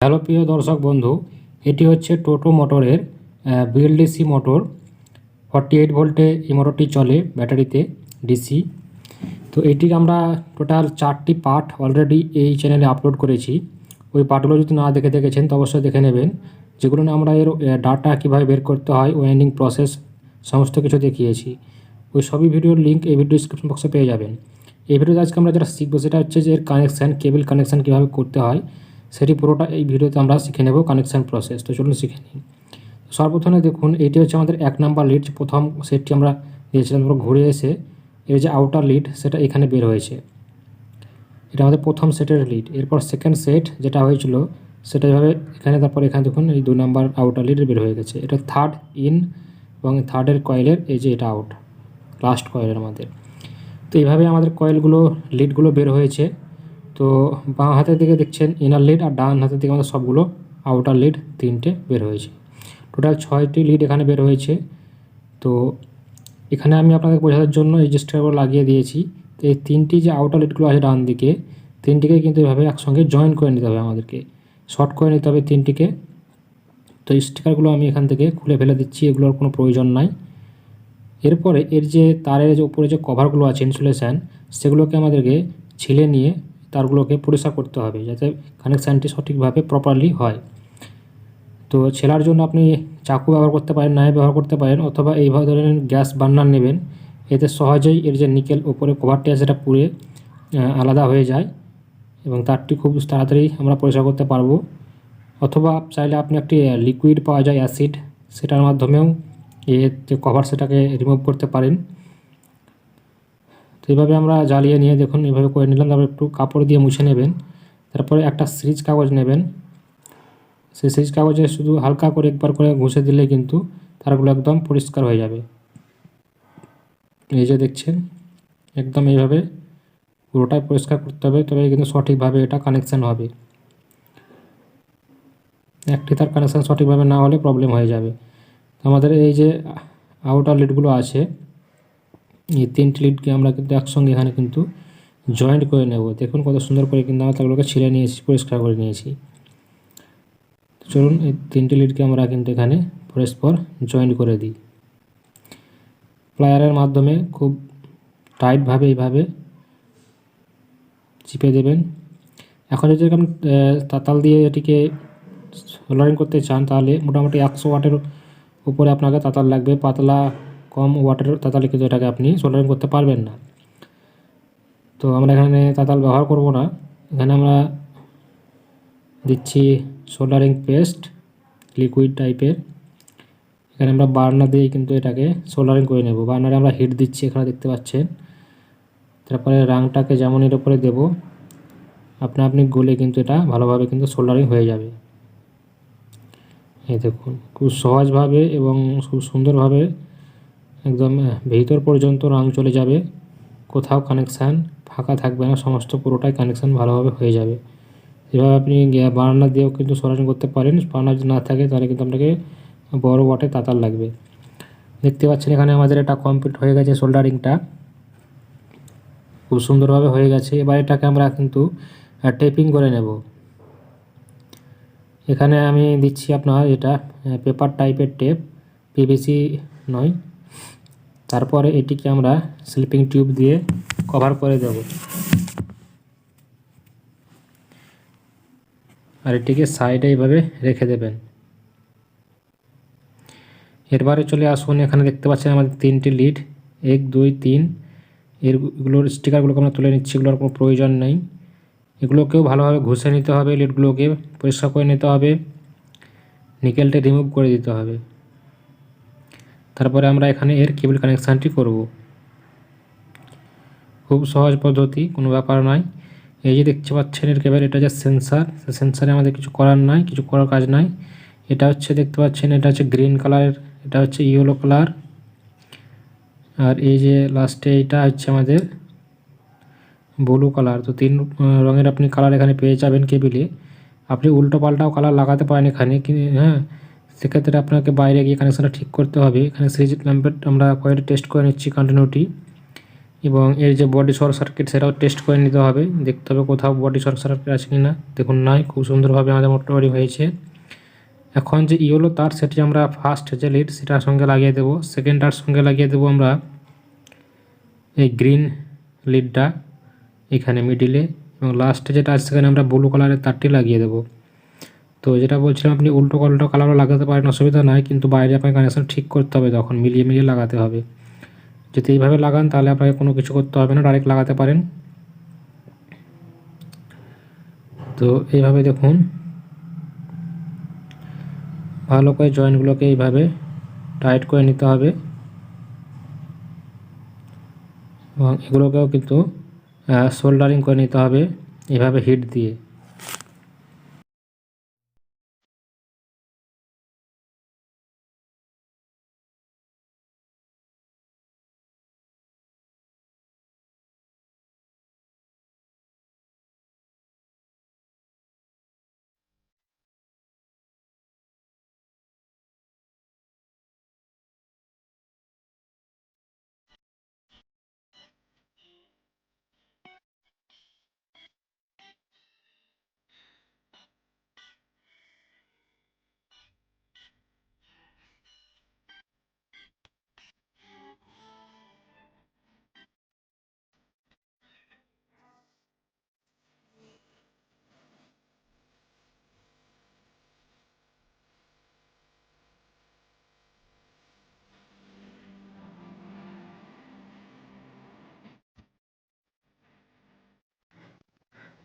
Hello প্রিয় দর্শক বন্ধু, এটি হচ্ছে টোটো মোটরের বিএলডিসি মোটর ফর্টি এইট ভোল্টে এই মোটরটি চলে ব্যাটারিতে ডিসি তো এটির আমরা টোটাল চারটি পার্ট অলরেডি এই চ্যানেলে আপলোড করেছি। ওই পার্টগুলো যদি না দেখে দেখেছেন, তো অবশ্যই দেখে নেবেন। যেগুলো আমরা এর ডাটা কীভাবে বের করতে হয় ওয়েন্ডিং প্রসেস সমস্ত কিছু দেখিয়েছি। ওই সবই ভিডিওর লিঙ্ক এই ভিডিও ডিসক্রিপশন বক্সে পেয়ে যাবেন। এই ভিডিওতে আজকে আমরা যেটা শিখব, সেটা হচ্ছে যে এর কানেকশান কেবল কানেকশান কীভাবে করতে হয়। সেটি পুরোটা এই ভিডিওতে আমরা শিখে নেব কানেকশান প্রসেস তো চলুন শিখে নিই। সর্বপ্রথমে দেখুন, এটি হচ্ছে আমাদের এক নাম্বার লিড প্রথম সেটটি আমরা দিয়েছিলাম তারপর ঘুরে এসে এর যে আউটার লিড সেটা এখানে বের হয়েছে। এটা আমাদের প্রথম সেটের লিড এরপর সেকেন্ড সেট যেটা হয়েছিল, সেটা এভাবে এখানে, তারপর এখানে দেখুন, এই দু নাম্বার আউটার লিড বের হয়ে গেছে। এটা থার্ড ইন এবং থার্ডের কয়েলের এই যে এটা আউট লাস্ট কয়েলের আমাদের। তো এইভাবে আমাদের কয়েলগুলো লিডগুলো বের হয়েছে। তো বাঁ হাতের দিকে দেখছেন ইনার লিড আর ডান হাতের দিকে আমাদের সবগুলো আউটার লিড তিনটে বের হয়েছে। টোটাল ছয়টি লিড এখানে বের হয়েছে। তো এখানে আমি আপনাদের বোঝানোর জন্য এই যে লাগিয়ে দিয়েছি, তো এই তিনটি যে আউটার লিডগুলো আছে ডান দিকে, তিনটিকে কিন্তু এভাবে একসঙ্গে জয়েন করে নিতে হবে আমাদেরকে। শর্ট করে নিতে হবে তিনটিকে। তো স্টিকারগুলো আমি এখান থেকে খুলে ফেলে দিচ্ছি, এগুলোর কোনো প্রয়োজন নাই। এরপরে এর যে তারের যে উপরে যে কভারগুলো আছে ইনসুলেশান সেগুলোকে আমাদেরকে ছিলে নিয়ে তারগুলোকে পরিষ্কার করতে হবে যাতে কানেকশানটি সঠিকভাবে প্রপারলি হয়। তো ছেলার জন্য আপনি চাকু ব্যবহার করতে পারেন, নাইফ ব্যবহার করতে পারেন অথবা এইভাবে ধরেন গ্যাস বার্নার নেবেন। এতে সহজেই এর যে নিকেল ওপরে কভারটি আছে সেটা পুড়ে আলাদা হয়ে যায় এবং তারটি খুব তাড়াতাড়ি আমরা পরিষ্কার করতে পারব। অথবা চাইলে আপনি একটি লিকুইড পাওয়া যায় অ্যাসিড সেটার মাধ্যমেও এর যে কভার সেটাকে রিমুভ করতে পারেন। এইভাবে আমরা জ্বালিয়ে নিয়ে দেখুন, এইভাবে করে নিলাম। তারপর একটু কাপড় দিয়ে মুছে নেবেন। তারপরে একটা সিরিজ কাগজ নেবেন। সেই সিরিজ কাগজে শুধু হালকা করে একবার করে ঘষে দিলে কিন্তু তারগুলো একদম পরিষ্কার হয়ে যাবে। এই যে দেখছেন, একদম এইভাবে পুরোটাই পরিষ্কার করতে হবে, তবে কিন্তু সঠিকভাবে এটা কানেকশান হবে। একটি তার কানেকশান সঠিকভাবে না হলে প্রবলেম হয়ে যাবে। আমাদের এই যে আউটার লিডগুলো আছে এই তিনটি লিডকে আমরা কিন্তু একসঙ্গে এখানে কিন্তু জয়েন্ট করে নেব। দেখুন কত সুন্দর করে কিন্তু আমরা তাগুলোকে ছিঁড়ে নিয়েছি, পরিষ্কার করে নিয়েছি। চলুন এই তিনটি লিডকে আমরা কিন্তু এখানে পরস্পর জয়েন্ট করে দিই। প্লায়ারের মাধ্যমে খুব টাইটভাবে এইভাবে চিপে দেবেন। এখন যদি আপনি তাতাল দিয়ে এটিকে সোলারিং করতে চান, তাহলে মোটামুটি একশো ওয়াটের উপরে আপনাকে তাতাল লাগবে। পাতলা কম ওয়াটের তাতালে কিন্তু এটাকে আপনি সোল্ডারিং করতে পারবেন না। তো আমরা এখানে তাতাল ব্যবহার করব না। এখানে আমরা দিচ্ছি সোল্ডারিং পেস্ট লিকুইড টাইপের এখানে আমরা বার্নার দিয়ে কিন্তু এটাকে সোল্ডারিং করে নেব। বার্নারে আমরা হিট দিচ্ছি, এখানে দেখতে পাচ্ছেন। তারপরে রাংটাকে যেমন এর উপরে দেবো, আপনা আপনি গলে কিন্তু এটা ভালোভাবে কিন্তু সোল্ডারিং হয়ে যাবে। এই দেখুন, খুব সহজভাবে এবং খুব সুন্দরভাবে একদম ভিতর পর্যন্ত রং চলে যাবে। কোথাও কানেকশান ফাঁকা থাকবে না, সমস্ত পুরোটাই কানেকশান ভালোভাবে হয়ে যাবে। এভাবে আপনি বার্নার দিয়েও কিন্তু সরাসরি করতে পারেন। বার্নার যদি না থাকে, তাহলে কিন্তু আপনাকে বড় ওয়াটে তাতার লাগবে। দেখতে পাচ্ছেন এখানে আমাদের এটা কমপ্লিট হয়ে গেছে সোল্ডারিংটা খুব সুন্দরভাবে হয়ে গেছে। এবার এটাকে আমরা কিন্তু টেপিং করে নেব। এখানে আমি দিচ্ছি আপনার এটা পেপার টাইপের টেপ পিভিসি নয়। তারপরে এটিকে আমরা স্লিপিং টিউব দিয়ে কভার করে দেব। আর এটিকে সাইডে এইভাবে রেখে দেবেন। এরবারে চলে আসুন, এখানে দেখতে পাচ্ছেন আমাদের তিনটি লিড এক, দুই, তিন। এরগুলোর স্টিকারগুলোকে আমরা তুলে নিচ্ছি, এগুলোর কোনো প্রয়োজন নেই। এগুলোকেও ভালোভাবে ঘষে নিতে হবে লিডগুলোকে পরিষ্কার করে নিতে হবে। নিকেলটা রিমুভ করে দিতে হবে। তারপরে আমরা এখানে এর কেবল কানেকশানটি করব। খুব সহজ পদ্ধতি, কোনো ব্যাপার নয়। এই যে দেখতে পাচ্ছেন এর কেবল, এটা যে সেন্সার সেন্সারে আমাদের কিছু করার নাই, কিছু করার কাজ নাই। এটা হচ্ছে, দেখতে পাচ্ছেন, এটা হচ্ছে গ্রিন কালারের এটা হচ্ছে ইয়েলো কালার আর এই যে লাস্টে এটা হচ্ছে আমাদের ব্লু কালার তো তিন রঙের আপনি কালার এখানে পেয়ে যাবেন কেবিলে। আপনি উল্টো পাল্টাও কালার লাগাতে পারেন এখানে কিন্তু হ্যাঁ। সেক্ষেত্রে আপনাকে বাইরে গিয়ে কানেকশানটা ঠিক করতে হবে। এখানে সিরিজ ল্যাম্পের আমরা কয়েকটা টেস্ট করে নিচ্ছি কন্টিনিউটি এবং এর যে বডি শর্ট সার্কিট সেটাও টেস্ট করে নিতে হবে। দেখতে হবে কোথাও বডি শর্ট সার্কিট আছে কি না দেখুন নাই, খুব সুন্দরভাবে আমাদের মোটরটি হয়েছে। এখন যে ইয়েলো তার সেটি আমরা ফার্স্ট যে লিড সেটার সঙ্গে লাগিয়ে দেবো। সেকেন্ডটার সঙ্গে লাগিয়ে দেবো আমরা এই গ্রিন লিডটা এখানে মিডিলে এবং লাস্টে যেটা আছে সেখানে আমরা ব্লু কালারের তারটি লাগিয়ে দেবো। তো যেটা বলছিলাম, আপনি উল্টো উল্টো কালারও লাগাতে পারেন, অসুবিধা নাই, কিন্তু বাইরে আপনাকে কানেকশন ঠিক করতে হবে তখন, মিলিয়ে মিলিয়ে লাগাতে হবে। যদি এইভাবে লাগান, তাহলে আপনাকে কোনো কিছু করতে হবে না ডাইরেক্ট লাগাতে পারেন। তো এইভাবে দেখুন। ভালো করে জয়েন্টগুলোকে এইভাবে টাইট করে নিতে হবে। এবং এগুলোকেও কিন্তু সোল্ডারিং করে নিতে হবে এভাবে হিট দিয়ে।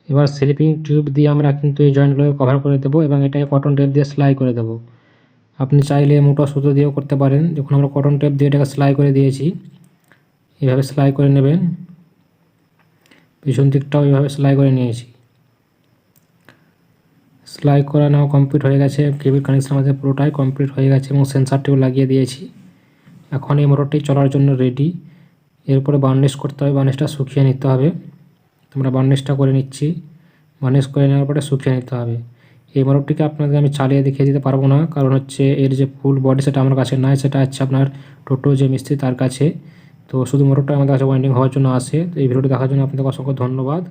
এবার স্লিপিং টিউব দিয়ে আমরা কিন্তু এই জয়েন্টগুলোকে কভার করে দেবো এবং এটাকে কটন টেপ দিয়ে সেলাই করে দেবো। আপনি চাইলে মোটা সুতো দিয়েও করতে পারেন। যখন আমরা কটন টেপ দিয়ে এটাকে সেলাই করে দিয়েছি, এভাবে সেলাই করে নেবেন। পিছন দিকটাও এভাবে সেলাই করে নিয়েছি। সেলাই করা নেওয়া কমপ্লিট হয়ে গেছে। কেবিল কানেকশন আমাদের পুরোটাই কমপ্লিট হয়ে গেছে এবং সেন্সারটিও লাগিয়ে দিয়েছি। এখন এই মোটরটি চলার জন্য রেডি এরপরে বার্নিশ করতে হবে বার্নিশটা শুকিয়ে নিতে হবে। আমরা বার্নিশটা করে নিচ্ছি। বার্নিশ করে নেওয়ার পরে শুকিয়ে নিতে হবে। এই মোটরটিকে আপনাদের আমি চালিয়ে দেখিয়ে দিতে পারব না, কারণ হচ্ছে এর যে ফুল বডি সেটা আমার কাছে নাই, সেটা হচ্ছে আপনার টোটো যে মিস্ত্রি তার কাছে। তো শুধু মোটরটা আমাদের কাছে ওয়াইন্ডিং হওয়ার জন্য আসে। তো এই ভিডিওটি দেখার জন্য আপনাদের অসংখ্য ধন্যবাদ।